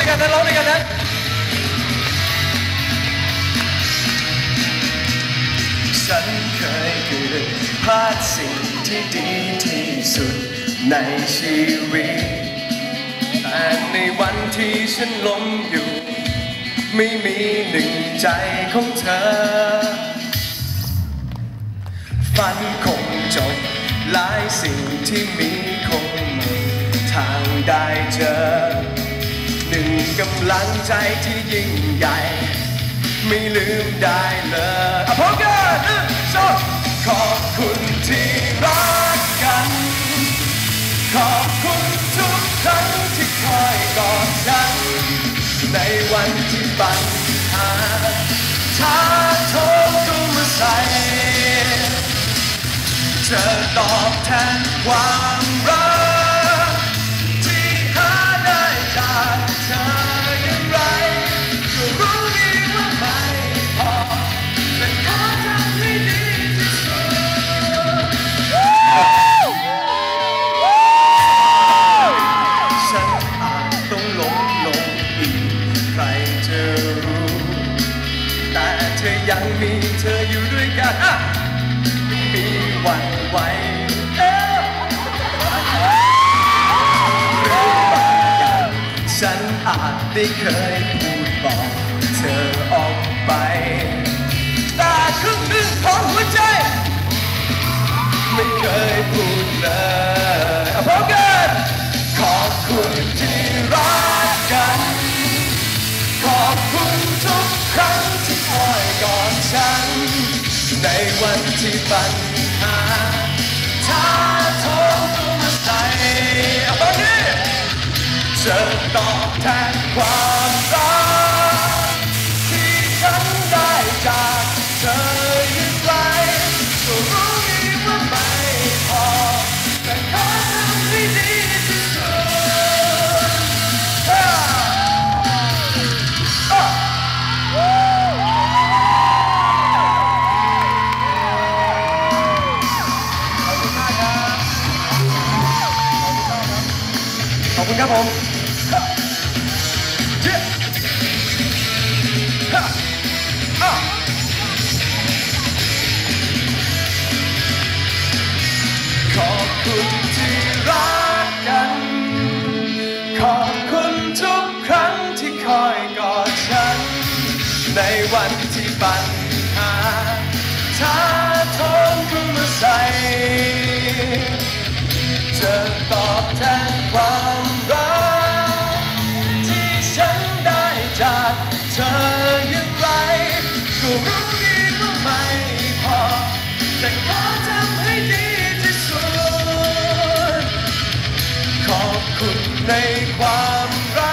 ด้วยกันนะร้องด้วยกันนะฉันเคยเกือบพลาดสิ่งที่ดีที่สุดในชีวิต แต่ในวันที่ฉันล้มอยู่ ไม่มีหนึ่งใจของเธอ ฝันคงจบหลายสิ่งที่มีคงทางได้เจอ กำลังใจที่ยิ่งใหญ่ ไม่ลืมได้เลยอะพกันหนึ่งสองขอบคุณที่รักกัน ขอบคุณทุกครั้งที่คอยกอดฉัน ในวันที่ปัญหาท้าโทษก็มาใส่จะตอบแทนความ ยังมีเธออยู่ด้วยกันอะมีหวันไหวเอ้อเองบางอย่างฉันอาจได้เคยพูดบอกเธอออกไปแต่ครึ่งหนึ่งของหัวใจ ไม่เคยพูดเลยอพอกันขอบคุณที่รักกัน ขอบคุณ ฉัน ในวันที่ปัญหาท้าโทษก็มาใส่เอาไปนนี้จะตอบแทนความ คุณครับผมขอบคุณที่รักกัน ขอบคุณทุกครั้งที่คอยกอดฉัน ในวันที่ปัญหาท้าโทษเข้ามาใส่จอ ให้ดีที่สุดขอบคุณในความรัก